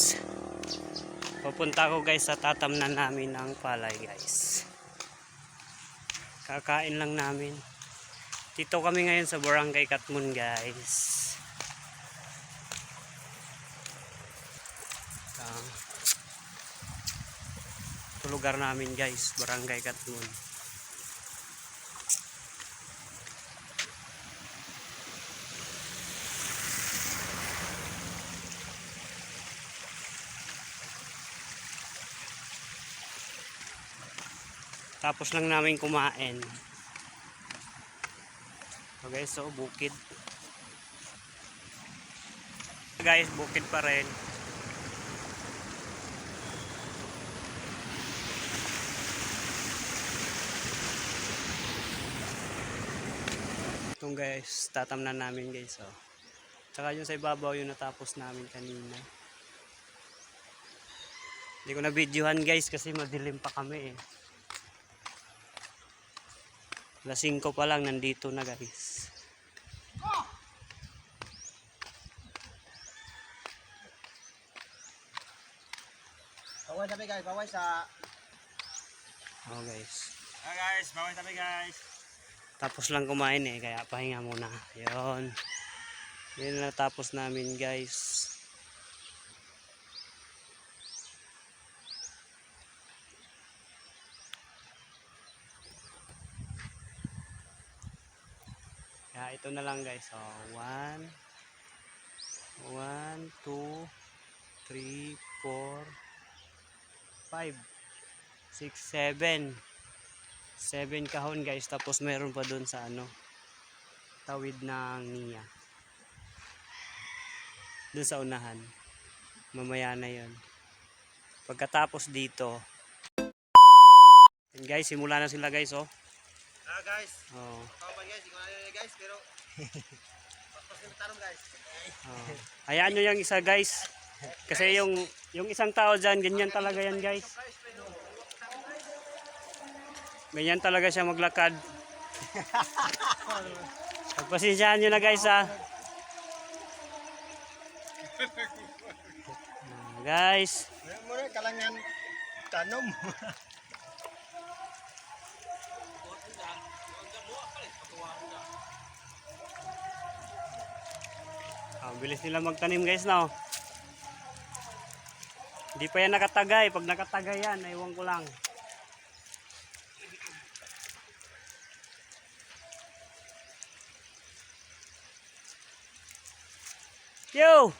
guys. Pupunta ako guys sa tatamnan namin ng palay guys. Kakain lang namin. Dito kami ngayon sa Barangay Katmun guys. Ito lugar namin guys, Barangay Katmun. Tapos lang namin kumain. So guys, so bukid. Guys, bukid pa rin. Itong guys, tatamnan namin guys. Oh. Tsaka yung sa ibabaw yung natapos namin kanina. Hindi ko na videohan guys kasi madilim pa kami eh. Alas 5 pa lang nandito na guys. Bawal sabi guys, bawal sa... Oh guys. Ah guys, bawal sabi guys. Tapos lang kumain eh, kaya pahinga muna. Yun. Yun na natapos namin guys. Kaya ito na lang guys. So, 1, 1, 2, 3, 4, 5, 6, 7. 7 kahon guys. Tapos meron pa doon sa ano tawid ng niya. Doon sa unahan. Mamaya na yon pagkatapos dito. Yun guys simula na sila guys oh Ah guys, oh, kapan guys, ikaw na guys, pero... Guys. oh. hayaan nyo yung isa guys. Kasi yung yung isang tao dyan ganyan talaga yan guys. Ganyan talaga siya maglakad. Pagpasensyahan nyo na guys ha. Ah, guys. Muna kalangan tanom. Ang bilis nila magtanim guys no. Hindi pa yan nakatagay. Pag nakatagay yan, aywan ko lang. Yo!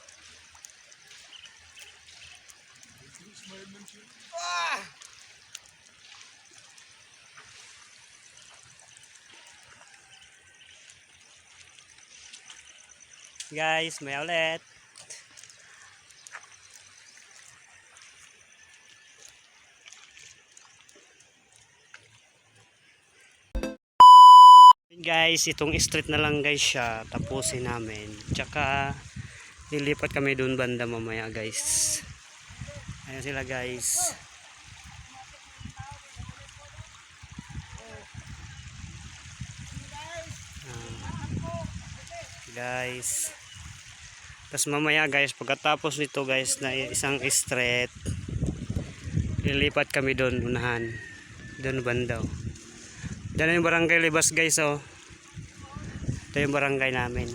Guys, may ulit. Guys, itong street na lang guys siya. Tapusin namin. Tsaka, lilipat kami doon banda mamaya guys. Ayan sila guys. Ah. guys. Tapos mamaya guys, pagkatapos nito guys na isang street, lilipat kami doon unahan. Doon banda. oh. Diyan yung barangay Libas guys oh. Ito yung barangay namin.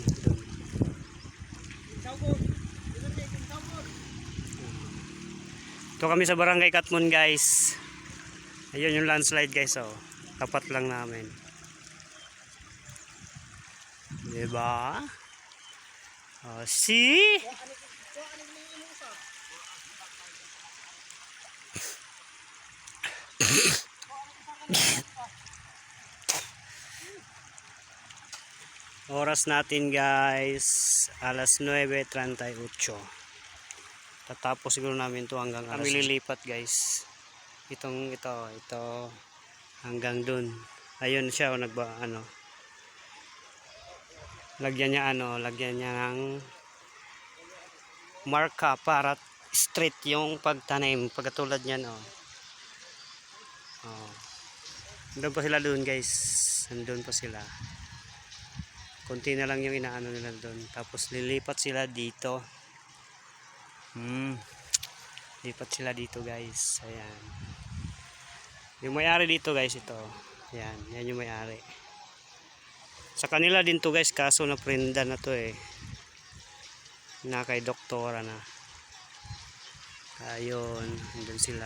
Ito kami sa barangay Katmon guys. Ayun yung landslide guys oh. Tapat lang namin. Diba? Oh, see? Oras natin guys, alas 9.38. Tatapos siguro namin to hanggang alas. Kami lilipat guys. Itong ito, ito hanggang dun. Ayun siya, oh, nagba, ano, lagyan niya ano, lagyan niya ng marka para straight yung pagtanim pagkatulad niyan oh. Oh. Doon pa sila doon guys. Nandun pa sila. Konti na lang yung inaano nila doon. Tapos lilipat sila dito. Hmm. Lipat sila dito guys. Ayan. Yung may-ari dito guys ito. Ayan. Yan yung may-ari. Sa kanila din to guys. Kaso na prenda na to eh. Na kay doktora na. Ayun. Andun sila.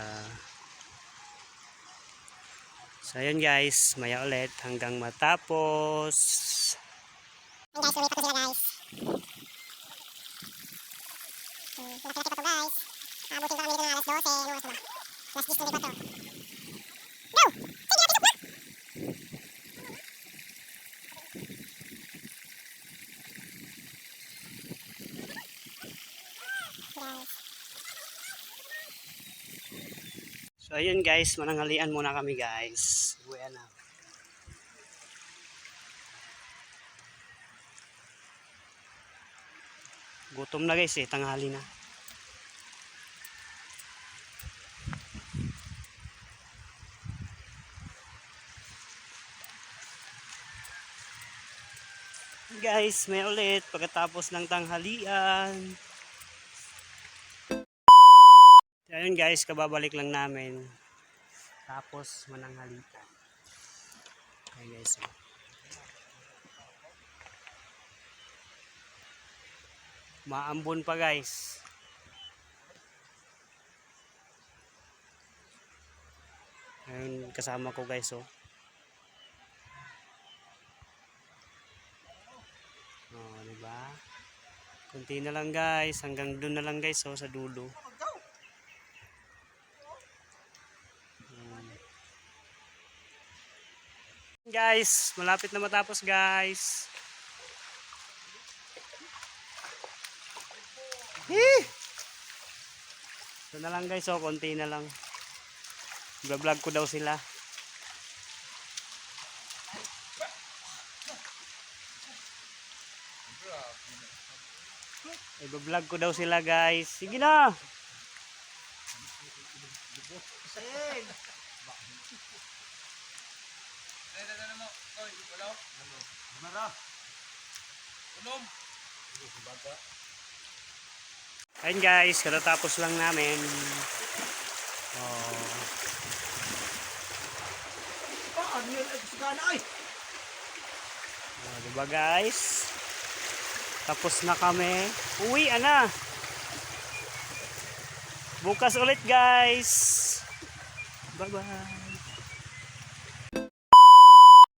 So ayun guys. Maya ulit. Hanggang matapos. Guys, lumipat ko sila guys. Hmm, to guys. Aabutin pa kami dito ng alas 12. Ano oras na ba? Alas 10 lumipat to. Go! Sige, lapit na! Guys. So ayun guys. Mananghalian muna kami guys. Uwi na. Gutom na guys eh. Tanghali na. Guys, may ulit pagkatapos ng tanghalian. Ayun guys, kababalik lang namin. Tapos mananghalian. Ayun guys. Maambon pa guys. Ayun kasama ko guys oh. Oh, di ba? Kunti na lang guys, hanggang doon na lang guys oh sa dulo. Guys, malapit na matapos guys. Eh! Ito na lang guys, oh, konti na lang. Vlog ko daw sila. I-vlog ko daw sila guys. Sige na! Saying! Oy, wala. Mara. Unom. Ayun guys, katatapos lang namin. Oh, Ah, ano yun? Ay, sigana ay! oh, diba guys? Tapos na kami. Uwi na. Bukas ulit guys. Bye bye.